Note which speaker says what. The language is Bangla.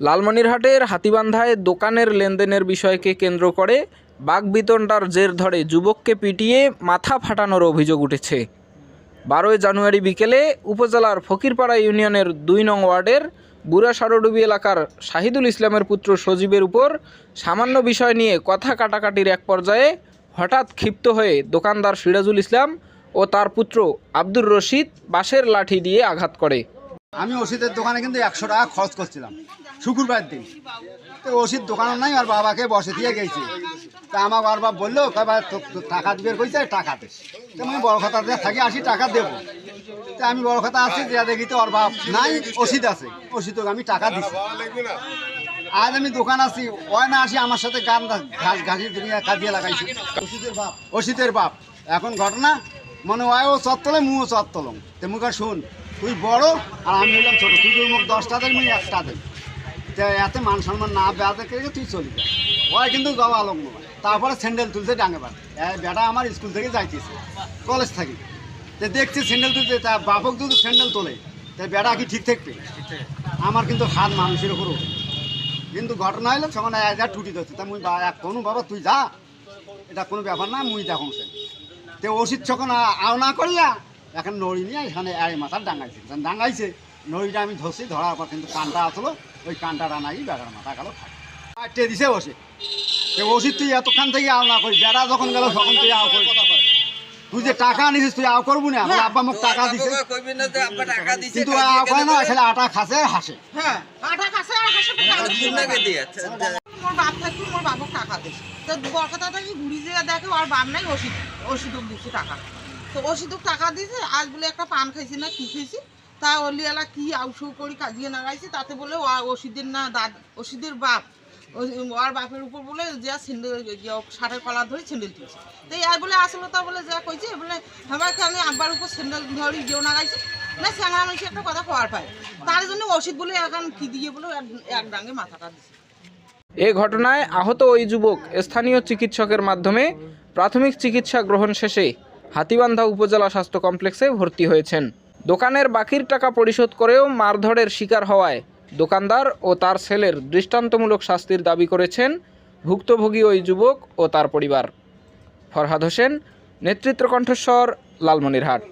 Speaker 1: লালমনিরহাটের হাতিবান্ধায় দোকানের লেনদেনের বিষয়কে কেন্দ্র করে বাগবিতণ্ডার জের ধরে যুবককে পিটিয়ে মাথা ফাটানোর অভিযোগ উঠেছে। বারোই জানুয়ারি বিকেলে উপজেলার ফকিরপাড়া ইউনিয়নের দুই নং ওয়ার্ডের বুড়া সারডুবি এলাকার শাহিদুল ইসলামের পুত্র সজীবের উপর সামান্য বিষয় নিয়ে কথা কাটাকাটির এক পর্যায়ে হঠাৎ ক্ষিপ্ত হয়ে দোকানদার সিরাজুল ইসলাম ও তার পুত্র আব্দুর রশিদ বাঁশের লাঠি দিয়ে আঘাত করে।
Speaker 2: আমি ওষুধের দোকানে কিন্তু একশো টাকা খরচ করছিলাম শুক্রবার দিন। তো ওষুধ দোকানও নাই, আর বাবাকে বসে দিয়ে গেছি। তা আমার আর বাবা বলল কবার টাকা দিবে কইছে, টাকা দে। তো আমি বড় কথা থাকি আসি টাকা দেবো। তা আমি বড় কথা আসছি যে দেখি তো ওর বাপ নাই, ওষুধ আছে। ওষুধ আমি টাকা দিচ্ছি আজ আমি দোকান আছি, ওই না আসি আমার সাথে গান ঘাস ঘাসি দুনিয়া কাজিয়ে লাগাইছি। ওষুধের বাপ। ওষুধের বাপ। এখন ঘটনা, মনে হয় ও চত্তলে মুও চত্তলম তে মুখে শুন। তুই বড় আর আমি হলাম ছোট। তুই তুই মুখ দশটা দেখ মুই একটা দেখ তে এতে মান সম্মান না বেড়াতে করে তুই চলি ওই কিন্তু যাওয়া নয় তারপরে স্যান্ডেল তুলছে ডাঙে বার বেটা আমার স্কুল থেকে যাইতেছে। কলেজ থাকি। তে দেখছি স্যান্ডেল তুলছে তা বাপক যদি স্যান্ডেল তোলে, তা বেটা কি ঠিক থাকবে? আমার কিন্তু হাত মানুষের উপর ওঠে। কিন্তু ঘটনা হইল সখন এক যা টুটি ধরছে, তা মুই কোনো বাবা, তুই যা। এটা কোনো ব্যাপার না, মুই দেখুন সে তে ওষুধ যখন আও না করিয়া এখন নড়ি নিয়ে এখানে আড়ে মাথার ডাঙাইছে ডাঙাইছে নড়িটা আমি ধরছি ধরার পর কিন্তু কানটা আসলো ওই কানটা ডানাই বেড়ার মাথা গেল আটটে দিছে তে ওষুধ তুই এতক্ষণ থেকে আও না করি বেড়া যখন গেল তখন তুই আও করি তুই যে টাকা নিছিস তুই আও করব না? আমার আব্বা মোক টাকা দিছে। কিন্তু আও করে না এখানে আটা খাসে হাসে।
Speaker 3: হ্যাঁ আটা খাসে আর খাসে। মোর বাপ থাকি মোর বাবক টাকা দিস। তো থাকি ঘুরি যে দেখে আর বাপ নাই ওষুধ ওষুধ দিচ্ছে টাকা। তো ওষুধ টাকা দিয়েছে, আজ বলে একটা পান খাইছি না, কি খাইছি? তা অলিয়ালা কি আউসৌ করি কাজিয়ে নাগাইছে তাতে বলে ও ওষুধের না দাদ ওষুধের বাপ। ও- ওর বাপের উপর বলে যে স্যান্ডেল ষাটের কলা ধরে স্যান্ডেল তুলছে। তো এই বলে আসলো তা বলে যা কইছে বলে আমার এখানে আব্বার উপর স্যান্ডেল ধরি যেও নাগাইছে না স্যাংরা মানুষ একটা কথা পাওয়ার পায়। তার জন্য ওষুধ বলে এখন কি দিয়ে বলে এক- এক ডাঙ্গে মাথাটা দিছে।
Speaker 1: এ ঘটনায় আহত ওই যুবক স্থানীয় চিকিৎসকের মাধ্যমে প্রাথমিক চিকিৎসা গ্রহণ শেষে হাতিবান্ধা উপজেলা স্বাস্থ্য কমপ্লেক্সে ভর্তি হয়েছেন। দোকানের বাকির টাকা পরিশোধ করেও মারধরের শিকার হওয়ায় দোকানদার ও তার ছেলের দৃষ্টান্তমূলক শাস্তির দাবি করেছেন ভুক্তভোগী ওই যুবক ও তার পরিবার। ফরহাদ হোসেন, নেতৃত্ব কণ্ঠস্বর, লালমনিরহাট।